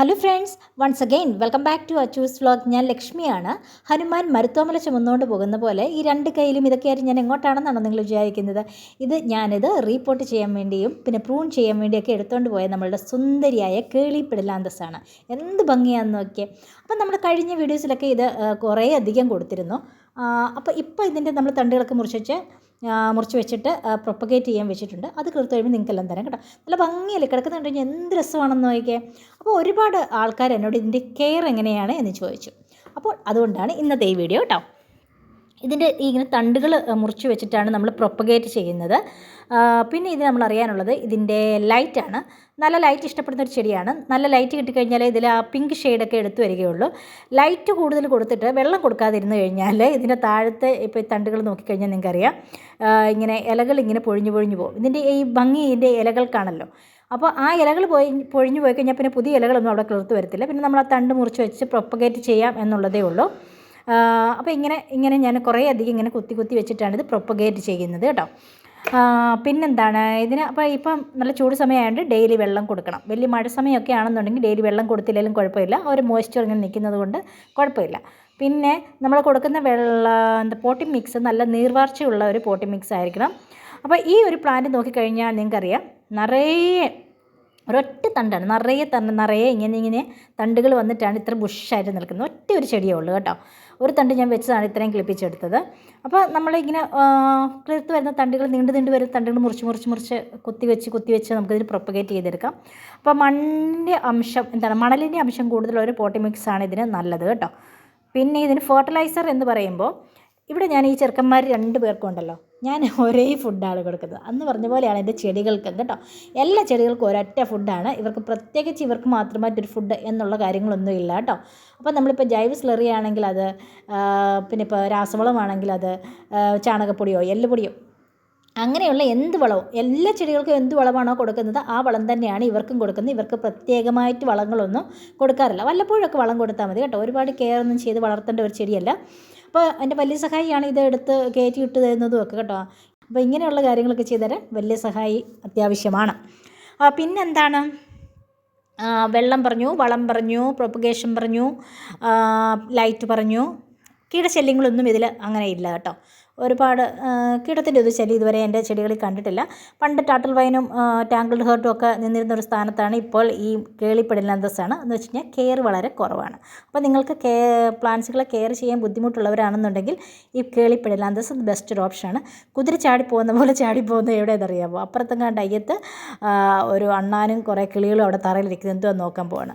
Hello friends once again welcome back to Achus vlog ഞാൻ ലക്ഷ്മിയാണ്. ഹനുമാൻ മരുത്തോമല ചുമന്നുകൊണ്ട് പോകുന്ന പോലെ ഈ രണ്ട് കയ്യിലും ഇതൊക്കെയായിട്ട് ഞാൻ എങ്ങോട്ടാണെന്നാണോ നിങ്ങൾ വിചാരിക്കുന്നത്. ഇത് ഞാനിത് റീപോർട്ട് ചെയ്യാൻ വേണ്ടിയും പിന്നെ പ്രൂൺ ചെയ്യാൻ വേണ്ടിയൊക്കെ എടുത്തുകൊണ്ട് പോയ നമ്മളുടെ സുന്ദരിയായ കേളി പിടലാന്തസ്സാണ്. എന്ത് ഭംഗിയാണെന്ന് നോക്കിയേ. അപ്പം നമ്മൾ കഴിഞ്ഞ വീഡിയോസിലൊക്കെ ഇത് കുറേ അധികം കൊടുത്തിരുന്നു. അപ്പോൾ ഇപ്പോൾ ഇതിന്റെ നമ്മൾ തണ്ടുകളൊക്കെ മുറിച്ച് മുറിച്ച് വെച്ചിട്ട് പ്രൊപ്പഗേറ്റ് ചെയ്യാൻ വെച്ചിട്ടുണ്ട്. അത് കീർത്ത് കഴിയുമ്പോൾ നിങ്ങൾക്കെല്ലാം തരാം കേട്ടോ. നല്ല ഭംഗിയല്ലേ? കിടക്കുന്നുണ്ട് കഴിഞ്ഞാൽ എന്ത് രസമാണെന്ന് നോക്കിയേ അപ്പോൾ ഒരുപാട് ആൾക്കാർ എന്നോട് ഇതിന്റെ കെയർ എങ്ങനെയാണ് എന്ന് ചോദിച്ചു. അപ്പോൾ അതുകൊണ്ടാണ് ഇന്നത്തെ ഈ വീഡിയോ കേട്ടോ ഇതിന്റെ ഇങ്ങനെ തണ്ടുകൾ മുറിച്ച് വെച്ചിട്ടാണ് നമ്മൾ പ്രൊപ്പഗേറ്റ് ചെയ്യുന്നത്. പിന്നെ ഇത് നമ്മൾ അറിയാനുള്ളത് ഇതിന്റെ ലൈറ്റാണ് നല്ല ലൈറ്റ് ഇഷ്ടപ്പെടുന്ന ഒരു ചെടിയാണ്. നല്ല ലൈറ്റ് കിട്ടിക്കഴിഞ്ഞാൽ ഇതിൽ ആ പിങ്ക് ഷെയ്ഡൊക്കെ എടുത്തു വരികയുള്ളൂ. ലൈറ്റ് കൂടുതൽ കൊടുത്തിട്ട് വെള്ളം കൊടുക്കാതിരുന്ന് കഴിഞ്ഞാൽ ഇതിന്റെ താഴത്തെ ഇപ്പോൾ ഈ തണ്ടുകൾ നോക്കിക്കഴിഞ്ഞാൽ നിങ്ങൾക്കറിയാം. ഇങ്ങനെ ഇലകൾ ഇങ്ങനെ പൊഴിഞ്ഞു പൊഴിഞ്ഞു പോകും. ഇതിന്റെ ഈ ഭംഗി ഇതിന്റെ ഇലകൾക്കാണല്ലോ. അപ്പോൾ ആ ഇലകൾ പോയി പൊഴിഞ്ഞു പോയി കഴിഞ്ഞാൽ പിന്നെ പുതിയ ഇലകളൊന്നും അവിടെ കിളിർത്ത് വരത്തില്ല. പിന്നെ നമ്മൾ ആ തണ്ട് മുറിച്ച് വെച്ച് പ്രൊപ്പഗേറ്റ് ചെയ്യാം എന്നുള്ളതേ ഉള്ളൂ. അപ്പോൾ ഇങ്ങനെ ഇങ്ങനെ ഞാൻ കുറേ അധികം ഇങ്ങനെ കുത്തി കുത്തി വെച്ചിട്ടാണ് ഇത് പ്രൊപ്പഗേറ്റ് ചെയ്യുന്നത് കേട്ടോ. പിന്നെന്താണ് ഇതിന് അപ്പോൾ ഇപ്പം നല്ല ചൂട് സമയമായതുകൊണ്ട് ഡെയിലി വെള്ളം കൊടുക്കണം. വലിയ മഴ സമയമൊക്കെ ആണെന്നുണ്ടെങ്കിൽ ഡെയിലി വെള്ളം കൊടുത്തില്ലെങ്കിലും കുഴപ്പമില്ല. അവർ മോയ്സ്ചർ ഇങ്ങനെ നിൽക്കുന്നത് കൊണ്ട് കുഴപ്പമില്ല. പിന്നെ നമ്മൾ കൊടുക്കുന്ന വെള്ള എന്താ പോട്ടി മിക്സ് നല്ല നീർവാർച്ചയുള്ള ഒരു പോട്ടി മിക്സ് ആയിരിക്കണം. അപ്പോൾ ഈ ഒരു പ്ലാന്റ് നോക്കിക്കഴിഞ്ഞാൽ നിങ്ങൾക്കറിയാം നിറയെ ഒരൊറ്റ തണ്ടാണ്. നിറയെ തണ്ട് നിറയെ ഇങ്ങനെ ഇങ്ങനെ തണ്ടുകൾ വന്നിട്ടാണ് ഇത്ര ബുഷായിട്ട് നിൽക്കുന്നത്. ഒറ്റ ഒരു ചെടിയേ ഉള്ളൂ കേട്ടോ. ഒരു തണ്ട് ഞാൻ വെച്ചതാണ് ഇത്രയും കിളിപ്പിച്ചെടുത്തത്. അപ്പോൾ നമ്മളിങ്ങനെ കിളിർത്ത് വരുന്ന തണ്ടുകൾ നീണ്ടു നീണ്ടു വരുന്ന തണ്ടുകൾ മുറിച്ച് മുറിച്ച് മുറിച്ച് കുത്തി വെച്ച് കുത്തി വെച്ച് നമുക്കിതിന് പ്രൊപ്പഗേറ്റ് ചെയ്തെടുക്കാം. അപ്പോൾ മണ്ണിന്റെ അംശം എന്താണ്? മണലിന്റെ അംശം കൂടുതലുള്ള ഒരു പോട്ടി മിക്സാണ് ഇതിന് നല്ലത് കേട്ടോ. പിന്നെ ഇതിന് ഫെർട്ടിലൈസർ എന്ന് പറയുമ്പോൾ ഇവിടെ ഞാൻ ഈ ചെറുക്കന്മാർ രണ്ട് പേർക്കും ഉണ്ടല്ലോ. ഞാൻ ഒരേ ഫുഡാണ് കൊടുക്കുന്നത്. അന്ന് പറഞ്ഞ പോലെയാണ് എന്റെ ചെടികൾക്ക് കേട്ടോ. എല്ലാ ചെടികൾക്കും ഒരൊറ്റ ഫുഡാണ് ഇവർക്ക് പ്രത്യേകിച്ച് ഇവർക്ക് മാത്രമായിട്ടൊരു ഫുഡ് എന്നുള്ള കാര്യങ്ങളൊന്നും ഇല്ല കേട്ടോ. അപ്പോൾ നമ്മളിപ്പോൾ ജൈവ സ്ലറി ആണെങ്കിൽ അത് പിന്നെ ഇപ്പോൾ രാസവളമാണെങ്കിൽ അത് ചാണകപ്പൊടിയോ എല്ലുപൊടിയോ അങ്ങനെയുള്ള എന്ത് വളവും എല്ലാ ചെടികൾക്കും എന്ത് വളമാണോ കൊടുക്കുന്നത് ആ വളം തന്നെയാണ് ഇവർക്കും കൊടുക്കുന്നത്. ഇവർക്ക് പ്രത്യേകമായിട്ട് വളങ്ങളൊന്നും കൊടുക്കാറില്ല. വല്ലപ്പോഴൊക്കെ വളം കൊടുത്താൽ മതി കേട്ടോ. ഒരുപാട് കെയർ ഒന്നും ചെയ്ത് വളർത്തേണ്ട ഒരു ചെടിയല്ല. അപ്പോൾ എന്റെ വലിയ സഹായിയാണ് ഇത് എടുത്ത് കയറ്റി ഇട്ട് തരുന്നതും ഒക്കെ കേട്ടോ. അപ്പോൾ ഇങ്ങനെയുള്ള കാര്യങ്ങളൊക്കെ ചെയ്തു തരാൻ വലിയ സഹായി അത്യാവശ്യമാണ്. പിന്നെന്താണ്? വെള്ളം പറഞ്ഞു വളം പറഞ്ഞു പ്രൊപ്പഗേഷൻ പറഞ്ഞു ലൈറ്റ് പറഞ്ഞു. കീടശല്യങ്ങളൊന്നും ഇതിൽ അങ്ങനെ ഇല്ല കേട്ടോ. ഒരുപാട് കീടത്തിന്റെ ഒരു ശല്യം ഇതുവരെ എന്റെ ചെടികളിൽ കണ്ടിട്ടില്ല. പണ്ട് ടാട്ടൽ വൈനും ടാങ്കിൾഡ് ഹേർട്ടും ഒക്കെ നിന്നിരുന്ന ഒരു സ്ഥാനത്താണ് ഇപ്പോൾ ഈ കേളിപ്പെടില്ലാന്തസാണ് എന്ന് വെച്ച് കഴിഞ്ഞാൽ കെയർ വളരെ കുറവാണ്. അപ്പോൾ നിങ്ങൾക്ക് കെ പ്ലാന്റ്സുകളെ കെയർ ചെയ്യാൻ ബുദ്ധിമുട്ടുള്ളവരാണെന്നുണ്ടെങ്കിൽ ഈ കേളിപ്പെടില്ലാന്തസ് ബെസ്റ്റ് ഒരു ഓപ്ഷനാണ് കുതിര ചാടി പോകുന്ന പോലെ ചാടി പോകുന്നത് എവിടെയെന്നറിയാമോ അപ്പുറത്തെങ്ങാണ്ട് അയ്യത്ത് ഒരു അണ്ണാനും കുറേ കിളികളും അവിടെ തറയിലിരിക്കുന്നത് എന്തോ നോക്കാൻ പോവാണ്.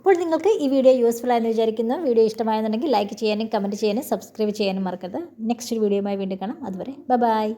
അപ്പോൾ നിങ്ങൾക്ക് ഈ വീഡിയോ യൂസ്ഫുൾ ആയെന്ന് വിചാരിക്കുന്നു. വീഡിയോ ഇഷ്ടമായെന്നുണ്ടെങ്കിൽ ലൈക്ക് ചെയ്യാനും കമന്റ് ചെയ്യാനും സബ്സ്ക്രൈബ് ചെയ്യാനും മറക്കരുത്. നെക്സ്റ്റ് വീഡിയോയുമായി വീണ്ടും കാണാം. അതുവരെ ബൈ